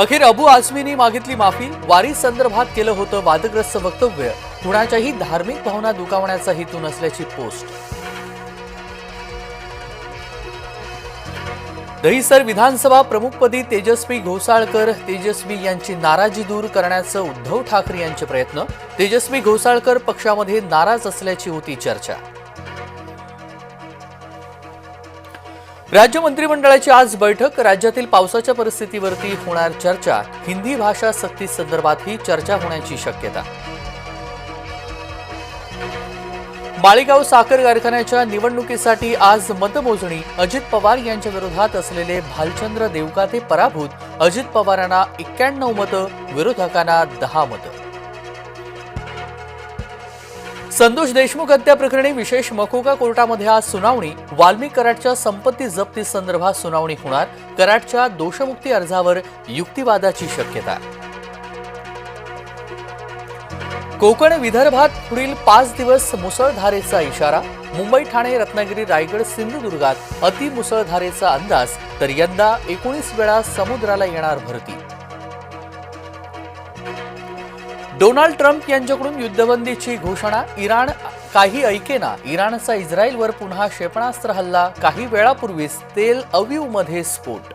अखेर अबू आझमीने मागितली माफी. वारी संदर्भात केलं होतं वादग्रस्त वक्तव्य. कुणाच्याही धार्मिक भावना दुखावण्याचा हेतू नसल्याची पोस्ट. दहिसर विधानसभा प्रमुखपदी तेजस्वी घोसाळकर तेजस्वी यांची नाराजी दूर करण्याचं उद्धव ठाकरे यांचे प्रयत्न. तेजस्वी घोसाळकर पक्षामध्ये नाराज असल्याची होती चर्चा. राज्य मंत्रिमंडळाची आज बैठक. राज्यातील पावसाच्या परिस्थितीवरती होणार चर्चा. हिंदी भाषा सक्ती संदर्भातही चर्चा होण्याची शक्यता. माळेगाव साखर कारखान्याच्या निवडणुकीसाठी आज मतमोजणी. अजित पवार यांच्या विरोधात असलेले भालचंद्र देवकाते पराभूत. अजित पवारांना एक्क्याण्णव मतं विरोधकांना दहा मतं. संतोष देशमुख हत्या प्रकरणी विशेष मकोका कोर्टामध्ये आज सुनावणी. वाल्मिक कराडच्या संपत्ती जप्ती संदर्भात सुनावणी होणार. कराडच्या दोषमुक्ती अर्जावर युक्तिवादाची शक्यता. कोकण विदर्भात पुढील पाच दिवस मुसळधारेचा इशारा. मुंबई ठाणे रत्नागिरी रायगड सिंधुदुर्गात अतिमुसळधारेचा अंदाज. तर यंदा एकोणीस वेळा समुद्राला येणार भरती. डोनाल्ड ट्रम्प यांच्याकडून युद्धबंदीची घोषणा इराण काही ऐकेना इराणचा इस्रायलवर पुन्हा क्षेपणास्त्र हल्ला काही वेळापूर्वीच तेल अवीवमध्ये स्फोट.